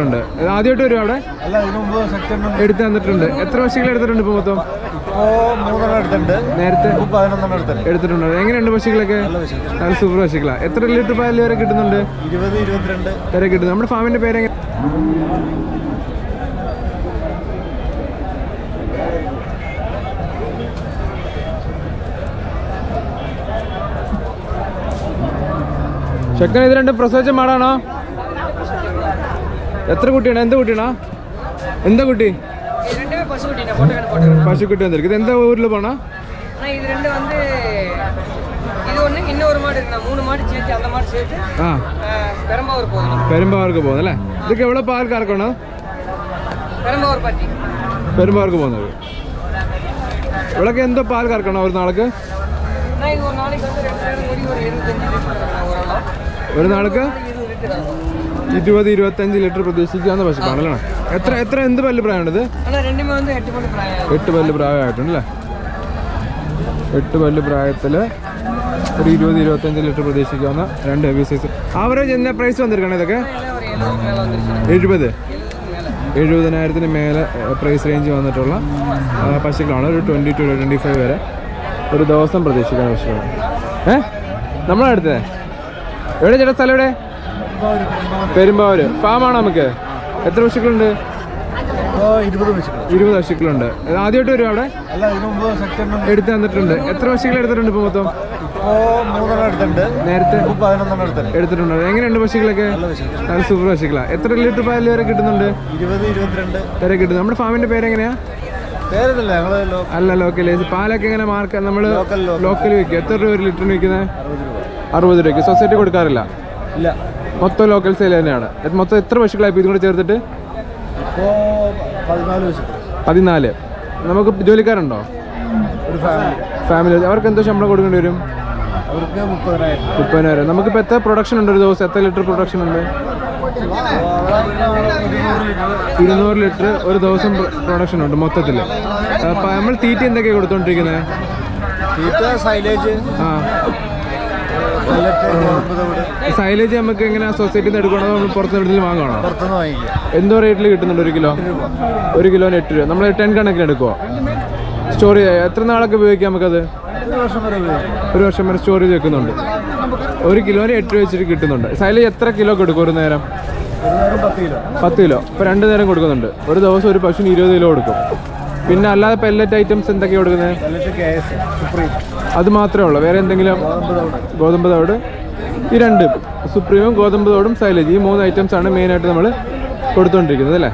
ഉണ്ട്. ആദ്യമായിട്ട് വരും അവിടെ? എടുത്ത് തന്നിട്ടുണ്ട്. എത്ര പക്ഷികൾ എടുത്തിട്ടുണ്ട് ഇപ്പോൾ മൊത്തം? നേരത്തെ? എടുത്തിട്ടുണ്ട്. എങ്ങനെയുണ്ട് പക്ഷികളൊക്കെ നല്ല സൂപ്പർ പക്ഷികളാ എത്ര ലിറ്റർ പാൽ വരെ കിട്ടുന്നുണ്ട്? വരെ കിട്ടുന്നു നമ്മുടെ ഫാമിന്റെ പേര് എങ്ങനെ ചെക്കൻ ഇത് രണ്ട് പ്രസവിച്ച മാടാണോ? എത്ര കുട്ടിയാണ് എന്താ കുട്ടിയാണോ എന്താ കുട്ടി ரெண்டுமே பசுக்குட்டி நான் போட்டு போட்டுருக்கேன் പശുക്കുട്ടി വന്നിരിക്കും ഇത് എന്താ ഊരിൽ പോണോ ஆனால் இது ரெண்டு வந்து இது ஒன்று இன்னொரு மாடு இருக்கு நான் மூணு மாடு சேர்த்து அந்த மாடு சேர்த்து ആ ஆஹ், பெரம்பாவூர் போகணும் പെരുമ്പാവൂർക്ക് പോകുന്നത് അല്ലേ ഇതൊക്കെ എവിടെ പാൽ കറക്കണോ பெரம்பாவூர் பாட்டி പെരുമ്പാവൂർക്ക് പോകുന്നത് ഇവിടെയൊക്കെ എന്തോ പാൽ കറക്കണോ ഒരു നാൾക്ക് நான் இது ஒரு நாளைக்கு வந்து ரெண்டு நேரம் கூடி ஒரு இருபத்தஞ்சு லிட்டர் கறக்கிறேன் ஒரு நாள் ഇരുപത് ഇരുപത്തഞ്ച് ലിറ്റർ പ്രതീക്ഷിക്കാവുന്ന പശുക്കളാണ് എത്ര എത്ര എന്ത് പല്ല് പ്രായമാണിത്? എട്ട് പല്ല് പ്രായമായിട്ടുണ്ടല്ലേ? എട്ട് പല്ല് പ്രായത്തിൽ ഒരു ഇരുപത് ഇരുപത്തഞ്ച് ലിറ്റർ പ്രതീക്ഷിക്കാവുന്ന രണ്ട് ഹെവി സൈസ് ആവറേജ് എന്നാ പ്രൈസ് വന്നിരിക്കണം ഇതൊക്കെ? എഴുപത്. എഴുപതിനായിരത്തിന് മേലെ പ്രൈസ് റേഞ്ച് വന്നിട്ടുള്ള പശുക്കളാണ്. ഒരു ട്വന്റി ടു ട്വന്റി ഫൈവ് വരെ ഒരു ദിവസം പ്രതീക്ഷിക്കുന്ന പശുക്കളാണ്. ഏ? നമ്മളടുത്തേ എവിടെ ചേട്ടാ സ്ഥലം എവിടെ? പെരുമ്പാവൂര് ഫാമാണോ നമുക്ക്? എത്ര പശുക്കളുണ്ട് ഇരുപത് പശുക്കളുണ്ട് ആദ്യമായിട്ട് വരും അവിടെ? എടുത്ത് തന്നിട്ടുണ്ട്. എത്ര പശുക്കൾ എടുത്തിട്ടുണ്ട് ഇപ്പൊ മൊത്തം? നേരത്തെ? എടുത്തിട്ടുണ്ട്. എങ്ങനെയുണ്ട് പശുക്കളൊക്കെ? നല്ല സൂപ്പർ പശുക്കളാ. എത്ര ലിറ്റർ പാൽ വരെ കിട്ടുന്നുണ്ട്? വരെ കിട്ടുന്നു നമ്മുടെ ഫാമിന്റെ പേരെങ്ങനെയാ? അല്ല ലോക്കൽ പാലൊക്കെ എങ്ങനെ മാർക്ക്? നമ്മൾ ലോക്കൽ വിൽക്കും എത്ര രൂപ ഒരു ലിറ്ററിന് വിൽക്കുന്നത് അറുപത് രൂപ. അറുപത് രൂപയ്ക്ക്. സൊസൈറ്റി കൊടുക്കാറില്ല? ഇല്ല. മൊത്തം ലോക്കൽ സെയിൽ തന്നെയാണ്. മൊത്തം എത്ര പശുക്കളായി ഇതും കൂടെ ചേർത്തിട്ട്? പതിനാല് നമുക്ക് ജോലിക്കാരുണ്ടോ? ഫാമിലി അവർക്ക് എന്തോ ശമ്പളം കൊടുക്കേണ്ടി വരും? അവർക്ക് മുപ്പതിനായിരം. നമുക്കിപ്പോൾ എത്ര പ്രൊഡക്ഷൻ ഉണ്ട് ഒരു ദിവസം? എത്ര ലിറ്റർ പ്രൊഡക്ഷൻ ഉണ്ട്? ഇരുന്നൂറ് ലിറ്റർ ഒരു ദിവസം പ്രൊഡക്ഷൻ ഉണ്ട് മൊത്തത്തിൽ നമ്മൾ തീറ്റ എന്തൊക്കെയാണ് കൊടുത്തോണ്ടിരിക്കുന്നത് തീറ്റ സൈലേജ് ആ. സൈലേജ് നമുക്ക് എങ്ങനെ സൊസൈറ്റിന്ന് എടുക്കണോ? നമ്മൾ പുറത്ത് എവിടെയെങ്കിലും വാങ്ങണോ പുറത്തുനിന്ന് വാങ്ങിക്കുക എന്തോ റേറ്റിൽ കിട്ടുന്നുണ്ട് ഒരു കിലോ? ഒരു കിലോന് എട്ട് രൂപ. നമ്മൾ ടെൻ കണക്കിന് എടുക്കുമോ സ്റ്റോർ എത്ര നാളൊക്കെ ഉപയോഗിക്കാം നമുക്കത്? ഒരു വർഷം വരെ സ്റ്റോർ ചെയ്ത് വെക്കുന്നുണ്ട്. ഒരു കിലോന് എട്ട് രൂപ വെച്ചിട്ട് കിട്ടുന്നുണ്ട്. സൈലേജ് എത്ര കിലോ കൊടുക്കും ഒരു നേരം? പത്ത് കിലോ. ഇപ്പോൾ രണ്ട് നേരം കൊടുക്കുന്നുണ്ട്. ഒരു ദിവസം ഒരു പശുവിന് ഇരുപത് കിലോ കൊടുക്കും. പിന്നെ അല്ലാതെ പെല്ലറ്റ് ഐറ്റംസ് എന്തൊക്കെയാണ് കൊടുക്കുന്നത് അത് മാത്രമേ ഉള്ളൂ. വേറെ എന്തെങ്കിലും? ഗോതമ്പ് തവിട് ഈ രണ്ട് സുപ്രീമും ഗോതമ്പ് തവിടും സൈലേജ് ഈ മൂന്ന് ഐറ്റംസ് ആണ് മെയിനായിട്ട് നമ്മൾ കൊടുത്തുകൊണ്ടിരിക്കുന്നത് അല്ലേ?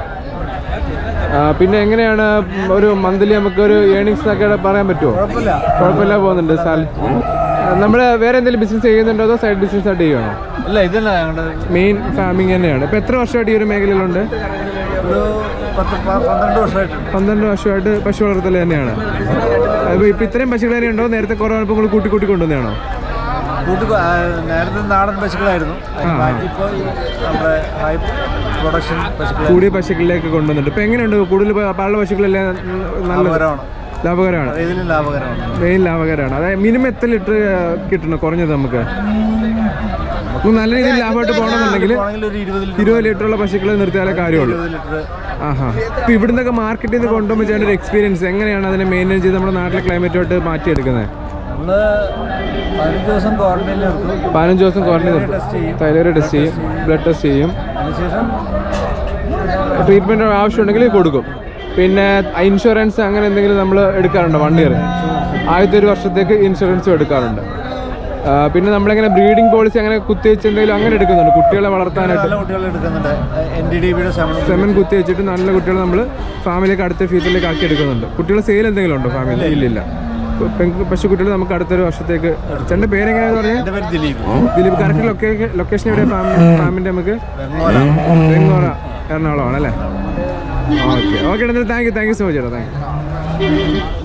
പിന്നെ എങ്ങനെയാണ് ഒരു മന്ത്ലി നമുക്ക് ഒരു ഏണിങ്സ് ഒക്കെ പറയാൻ പറ്റുമോ കുഴപ്പമില്ല. പോകുന്നുണ്ട്. സാൽ നമ്മൾ വേറെ എന്തെങ്കിലും ബിസിനസ് ചെയ്യുന്നുണ്ടോ അതോ സൈഡ് ബിസിനസ് ആയിട്ട് ചെയ്യുകയാണോ അല്ല ഇതല്ല മെയിൻ ഫാമിങ് തന്നെയാണ്. ഇപ്പം എത്ര വർഷമായിട്ട് ഈ ഒരു മേഖലയിലുണ്ട്? പന്ത്രണ്ട് വർഷമായിട്ട്. പശു വളർത്തൽ തന്നെയാണ്. അപ്പോൾ ഇപ്പം ഇത്രയും പശുക്കൾ തന്നെ ഉണ്ടോ? നേരത്തെ കുറവാണ് ഇപ്പോൾ നിങ്ങൾ കൂട്ടി കൂട്ടി കൊണ്ടുവന്നതാണോ? നേരത്തെ നാടൻ പശുക്കളായിരുന്നു. പ്രൊഡക്ഷൻ കൂടിയ പശുക്കളിലേക്ക് കൊണ്ടുവന്നിട്ട്. ഇപ്പൊ എങ്ങനെയുണ്ട്? കൂടുതൽ പ- പാലുള്ള പശുക്കളെല്ലാം നല്ല ലാഭകരമാണ്. മെയിൻ ലാഭകരമാണ്. അതായത് മിനിമം എത്ര ലിറ്റർ കിട്ടണം? കുറഞ്ഞത് നമുക്ക്? നല്ല രീതിയിൽ ലാഭമായിട്ട് പോകണമെന്നുണ്ടെങ്കിൽ ഇരുപത് ലിറ്റർ ഉള്ള ലിറ്ററുള്ള പശുക്കളെ നിർത്തിയാലേ കാര്യമുള്ളൂ. ആഹാ. ഇപ്പൊ ഇവിടുന്നൊക്കെ മാർക്കറ്റിൽ നിന്ന് കൊണ്ടുപോകുമ്പോൾ ചേട്ടൻ ഒരു എക്സ്പീരിയൻസ് എങ്ങനെയാണ് അതിനെ മെയിന്റെയിൻ ചെയ്ത് നമ്മുടെ നാട്ടിലെ ക്ലൈമറ്റുമായിട്ട് മാറ്റിയെടുക്കുന്നത്? പതിനഞ്ച് ദിവസം ക്വാറന്റൈൻ നിർത്തും. ടെസ്റ്റ് ചെയ്യും. ബ്ലഡ് ടെസ്റ്റ് ചെയ്യും. ട്രീറ്റ്മെന്റ് ആവശ്യമുണ്ടെങ്കിൽ കൊടുക്കും. പിന്നെ ഇൻഷുറൻസ് അങ്ങനെ എന്തെങ്കിലും നമ്മൾ എടുക്കാറുണ്ട്? വൺ ഇയർ ആദ്യത്തെ ഒരു വർഷത്തേക്ക് ഇൻഷുറൻസും എടുക്കാറുണ്ട്. പിന്നെ നമ്മളിങ്ങനെ ബ്രീഡിംഗ് പോളിസി അങ്ങനെ കുത്തിവെച്ച് എന്തെങ്കിലും അങ്ങനെ എടുക്കുന്നുണ്ട്. കുട്ടികളെ വളർത്താനായിട്ട്. സെമൻ കുത്തി വെച്ചിട്ട് നല്ല കുട്ടികളെ നമ്മൾ ഫാമിലിക്ക് അടുത്ത ഫ്യൂച്ചറിലേക്ക് ആക്കി എടുക്കുന്നുണ്ട്. കുട്ടികളെ സെയിൽ എന്തെങ്കിലും ഉണ്ടോ ഫാമിലി ഇല്ലില്ല പെൺ പശു കുട്ടികൾ നമുക്ക് അടുത്തൊരു വർഷത്തേക്ക് ചേട്ടന്റെ പേരെങ്ങനെയാന്ന് പറഞ്ഞാൽ Dileep. Dileep. Correct location location എവിടെ ഫാമിന്റെ ഫാമിന്റെ നമുക്ക്? വെങ്ങോറ എറണാകുളം അല്ലേ okay. Okay thank you thank you so much ചേട്ടാ താങ്ക് യു